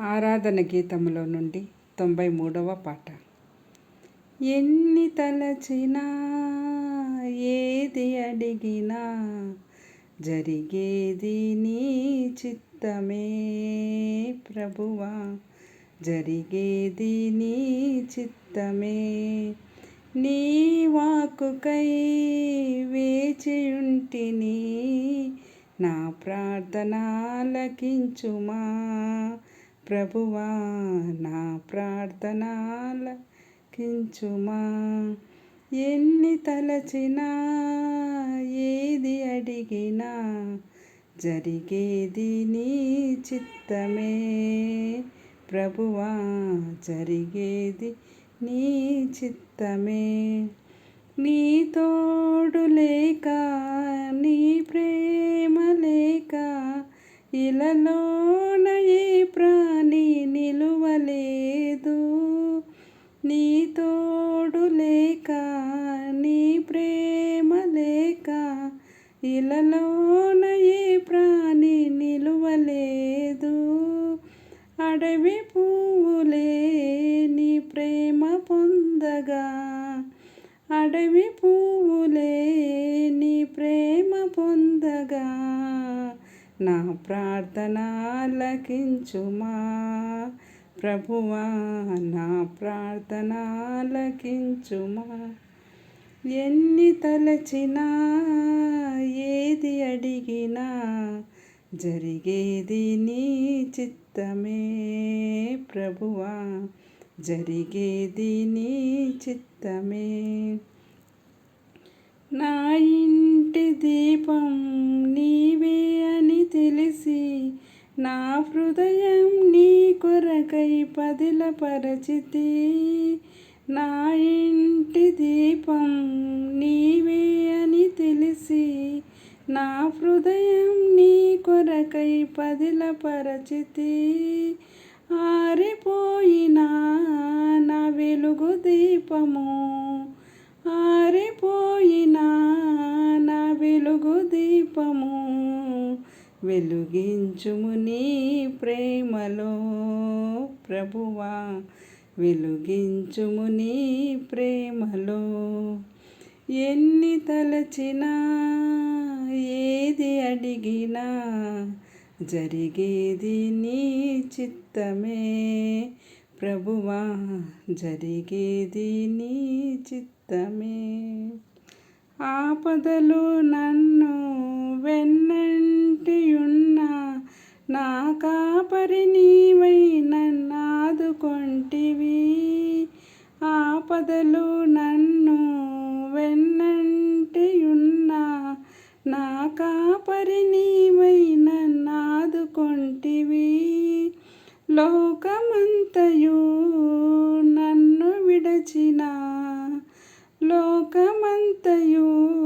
ఆరాధన గీతములో నుండి తొంభై మూడవ పాట. ఎన్ని తలచినా ఏది అడిగినా జరిగేది నీ చిత్తమే ప్రభువా. జరిగేది నీ చిత్తమే నీ వాకుకై వేచియుంటిని నా ప్రార్థన ఆలకించుమా ప్రభువా నా ప్రార్థన కించుమా ఎన్ని తలచినా ఏది అడిగినా జరిగేది నీ చిత్తమే. ప్రభువా జరిగేది నీ చిత్తమే. నీ తోడు లేక నీ ప్రేమ లేక ఇలలో లేదు నీ తోడు లేక నీ ప్రేమ లేక ఇలలోన ఏ ప్రాణి నిలువలేదు. అడవి పువ్వులే నీ ప్రేమ పొందగా అడవి పువ్వులే నీ ప్రేమ పొందగా నా ప్రార్థన లకించుమా ప్రభువా నా ప్రార్థన ఆలకించుమా ఎన్ని తలచినా ఏది అడిగినా జరిగేది నీ చిత్తమే ప్రభువా. జరిగేది నీ చిత్తమే. నా ఇంటి దీపం నీ నా హృదయం నీ కొరకై పదిలపరచితి. నా ఇంటి దీపం నీవే అని తెలిసి నా హృదయం నీ కొరకై పదిలపరచితి. ఆరిపోయినా నా వెలుగు దీపము ఆరిపోయినా నా వెలుగు దీపము. వెలుగించుము నీ ప్రేమలో ప్రభువా. వెలుగించుము నీ ప్రేమలో ఎన్ని తలచినా ఏది అడిగినా జరిగేది నీ చిత్తమే ప్రభువా. జరిగేది నీ చిత్తమే. ఆపదలు నన్ను వెన్న నా కాపరి నీవై నన్నాదుకొంటివి. ఆపదలు నన్ను వెన్నంటియున్నా నా కాపరి నీవై నన్నాదుకొంటివి. లోకమంతయు నన్ను విడచిన లోకమంతయు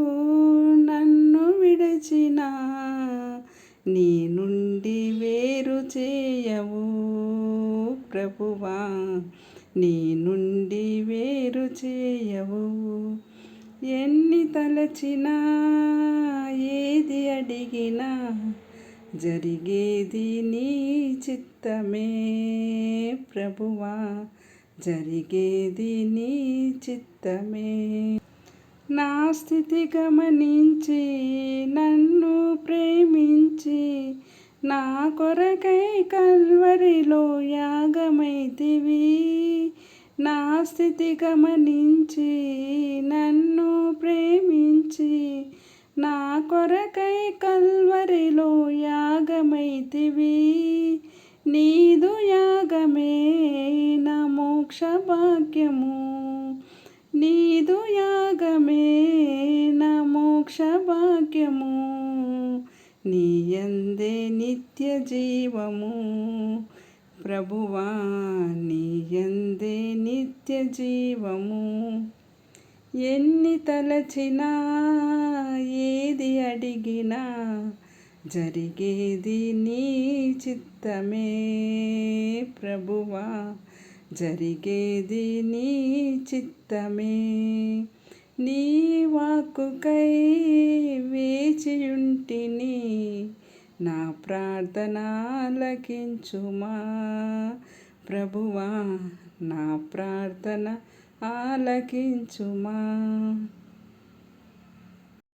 నీ నుండి వేరు చేయవు. ఎన్ని తలచినా ఏది అడిగినా జరిగేది నీ చిత్తమే ప్రభువా. జరిగేది నీ చిత్తమే. నా స్థితి గమనించి నన్ను ప్రేమించి నా కొరకై కల్వరిలో యాగమైతివి. స్థితి గమనించి నన్ను ప్రేమించి నా కొరకై కల్వరిలో యాగమైతివి. నీదు యాగమే నా మోక్ష భాగ్యము నీదు యాగమే నా మోక్ష భాగ్యము నీ అందే నిత్య జీవము ప్రభువా నీయందే నిత్య జీవము? ఎన్ని తలచినా ఏది అడిగినా జరిగేది నీ చిత్తమే ప్రభువా. జరిగేది నీ చిత్తమే. నీ వాక్కుకై వేచియుంటిని నా ప్రార్థన ఆలకించుమా? ప్రభువా నా ప్రార్థన ఆలకించుమా?